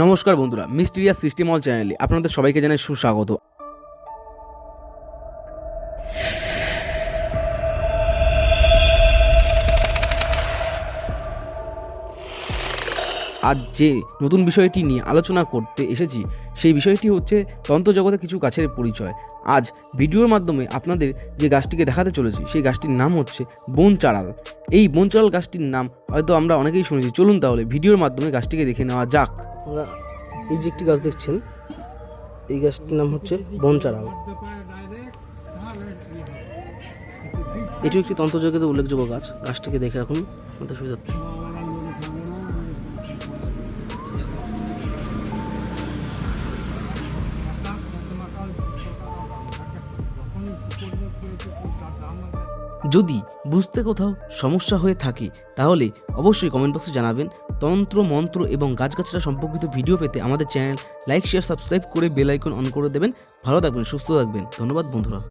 নমস্কার বন্ধুরা, mysterious system all চ্যানেলে আপনাদের সবাইকে জানাই সুস্বাগত। আজ যে নতুন বিষয়টি নিয়ে আলোচনা করতে এসেছি, সেই বিষয়টি হচ্ছে তন্ত্রজগতে কিছু গাছের পরিচয়। আজ ভিডিওর মাধ্যমে আপনাদের যে গাছটিকে দেখাতে চলেছি, সেই গাছটির নাম হচ্ছে বন এই বন গাছটির নাম হয়তো আমরা অনেকেই শুনেছি। চলুন তাহলে ভিডিওর মাধ্যমে গাছটিকে দেখে নেওয়া যাক। আপনারা এই যে একটি গাছ দেখছেন, এই গাছটির নাম হচ্ছে বনচারাল এটিও একটি তন্ত্রজগতে উল্লেখযোগ্য গাছ। গাছটিকে দেখে রাখুন আপনাদের সুবিধার্থে যদি বুঝতে কোথাও সমস্যা হয়ে থাকে, তাহলে অবশ্যই কমেন্ট বক্সে জানাবেন। তন্ত্র, মন্ত্র এবং গাছগাছরা সম্পর্কিত ভিডিও পেতে আমাদের চ্যানেল লাইক শেয়ার সাবস্ক্রাইব করে বেল আইকন অন করে দেবেন। ভালো থাকবেন, সুস্থ থাকবেন। ধন্যবাদ বন্ধুরা।